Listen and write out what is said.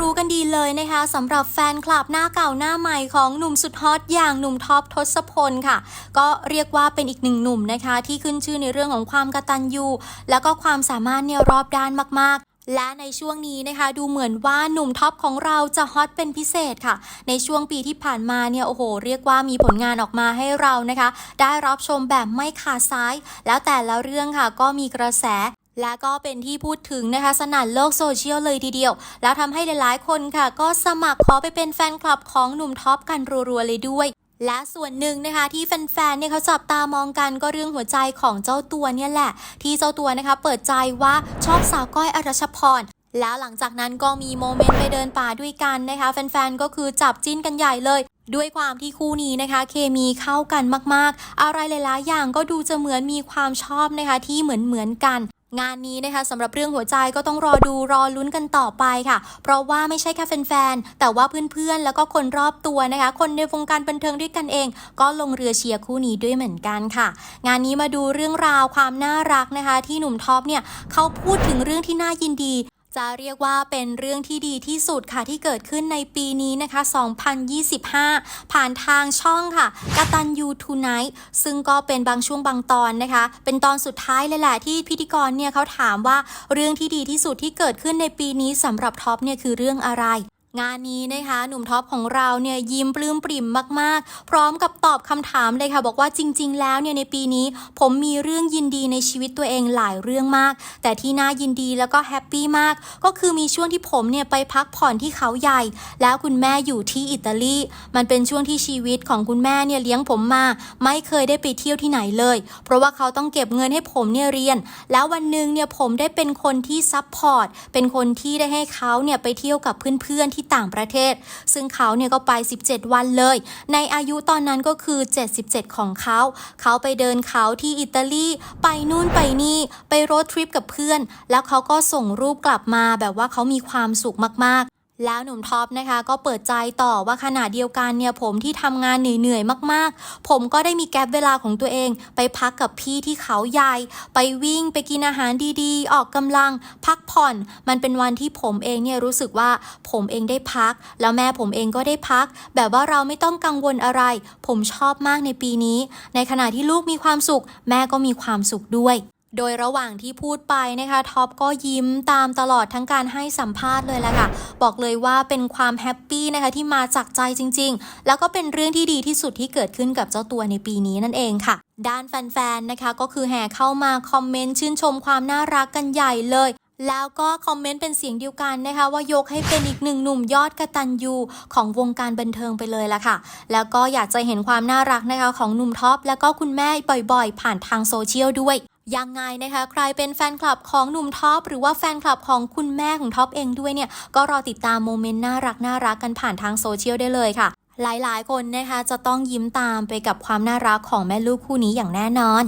รู้กันดีเลยนะคะสำหรับแฟนคลับหน้าเก่าหน้าใหม่ของหนุ่มสุดฮอตอย่างหนุ่มท็อปทศพลค่ะ ก็เรียกว่าเป็นอีกหนึ่งหนุ่มนะคะ ที่ขึ้นชื่อในเรื่องของความกตัญญูแล้วก็ความสามารถเนี่ยรอบด้านมากๆและในช่วงนี้นะคะ ดูเหมือนว่าหนุ่มท็อปของเราจะฮอตเป็นพิเศษค่ะ ในช่วงปีที่ผ่านมาเนี่ยโอ้โห เรียกว่ามีผลงานออกมาให้เรานะคะ ได้รับชมแบบไม่ขาดซ้าย แล้วแต่ละเรื่องค่ะก็มีกระแส และก็เป็นที่พูดถึงนะคะสนั่นโลกโซเชียลเลยทีเดียว แล้วทำให้หลายๆ คนค่ะ ก็สมัครขอไปเป็นแฟนคลับของหนุ่มท็อปกันรัวๆเลยด้วยและส่วนหนึ่งนะคะที่แฟนๆ เนี่ยเขาจับตามองกันก็เรื่องหัวใจของเจ้าตัวเนี่ยแหละ ที่เจ้าตัวนะคะเปิดใจว่าชอบสาวก้อยอรชพร แล้วหลังจากนั้นก็มีโมเมนต์ไปเดินป่าด้วยกันนะคะแฟนๆ ก็คือจับจิ้นกันใหญ่เลย ด้วยความที่คู่นี้นะคะ เคมีเข้ากันมากๆ อะไรหลายๆอย่างก็ดูจะเหมือนมีความชอบนะคะที่เหมือนเหมือนๆกัน งานนี้นะคะสำหรับเรื่องหัวใจก็ต้องรอดูรอลุ้นกันต่อไปค่ะ เพราะว่าไม่ใช่แค่แฟนๆ แต่ว่าเพื่อนๆ แล้วก็คนรอบตัวนะคะ คนในวงการบันเทิงด้วยกันเอง ก็ลงเรือเชียร์คู่นี้ด้วยเหมือนกันค่ะ งานนี้มาดูเรื่องราวความน่ารักนะคะ ที่หนุ่มท็อปเนี่ยเขาพูดถึงเรื่องที่น่ายินดี จะเรียกว่าเป็นเรื่องที่ดีที่สุดค่ะที่เกิดขึ้นในปีนี้นะคะ 2025 ผ่านทางช่องค่ะกตันยูทูไนท์ซึ่งก็เป็นบางช่วงบางตอนนะคะ เป็นตอนสุดท้ายเลยแหละที่พิธีกรเนี่ยเขาถามว่าเรื่องที่ดีที่สุดที่เกิดขึ้นในปีนี้สำหรับท็อปเนี่ยคือเรื่องอะไร งานนี้นะคะหนุ่มท็อปของเราเนี่ยยิ้มปลื้มปริ่มมากๆ พร้อมกับตอบคำถามเลยค่ะ บอกว่าจริง ๆ แล้วเนี่ยในปีนี้ ผมมีเรื่องยินดีในชีวิตตัวเองหลายเรื่องมาก แต่ที่น่ายินดีแล้วก็แฮปปี้มาก ก็คือมีช่วงที่ผมเนี่ยไปพักผ่อนที่เขาใหญ่ แล้วคุณแม่อยู่ที่อิตาลี มันเป็นช่วงที่ชีวิตของคุณแม่เนี่ยเลี้ยงผมมา ไม่เคยได้ไปเที่ยวที่ไหนเลย เพราะว่าเขาต้องเก็บเงินให้ผมเนี่ยเรียน แล้ววันหนึ่งเนี่ยผมได้เป็นคนที่ซัพพอร์ตเป็นคนที่ได้ให้เขาเนี่ยไปเที่ยวกับเพื่อนๆที่ต่างประเทศ ซึ่งเขาเนี่ยก็ไป 17 วันเลย ในอายุตอนนั้นก็คือ 77 ของเขา เขาไปเดินเขาที่อิตาลี ไปนู่นไปนี่ ไปโรดทริปกับเพื่อน แล้วเขาก็ส่งรูปกลับมาแบบว่าเขามีความสุขมาก แล้วหนุ่มท็อปนะคะก็เปิดใจต่อว่าขณะเดียวกันเนี่ยผมที่ทำงานเหนื่อยๆมากๆ ผมก็ได้มีแกลบเวลาของตัวเอง ไปพักกับพี่ที่เขาใหญ่ไปวิ่งไปกินอาหารดีๆ ออกกำลัง พักผ่อน มันเป็นวันที่ผมเองเนี่ยรู้สึกว่าผมเองได้พัก แล้วแม่ผมเองก็ได้พัก แบบว่าเราไม่ต้องกังวลอะไร ผมชอบมากในปีนี้ ในขณะที่ลูกมีความสุข แม่ก็มีความสุขด้วย โดยระหว่างที่พูดไปนะคะท็อปก็ยิ้มตามตลอดทั้งการให้สัมภาษณ์เลยแหละค่ะ บอกเลยว่าเป็นความแฮปปี้นะคะที่มาจากใจจริง ๆ แล้วก็เป็นเรื่องที่ดีที่สุดที่เกิดขึ้นกับเจ้าตัวในปีนี้นั่นเองค่ะ ด้านแฟนๆนะคะก็คือแห่เข้ามาคอมเมนต์ชื่นชมความน่ารักกันใหญ่เลยแล้วก็คอมเมนต์เป็นเสียงเดียวกันนะคะ ว่ายกให้เป็นอีกหนึ่งหนุ่มยอดกระตันยูของวงการบันเทิงไปเลยละค่ะ แล้วก็อยากจะเห็นความน่ารักนะคะของหนุ่มท็อปแล้วก็คุณแม่บ่อยๆ ผ่านทางโซเชียลด้วย ยังไงนะคะ ใครเป็นแฟนคลับของหนุ่มท็อปหรือว่าแฟนคลับของคุณแม่ของท็อปเองด้วยเนี่ย ก็รอติดตามโมเมนต์น่ารักน่ารักกันผ่านทางโซเชียลได้เลยค่ะ หลายๆ คนนะคะจะต้องยิ้มตามไปกับความน่ารักของแม่ลูกคู่นี้อย่างแน่นอน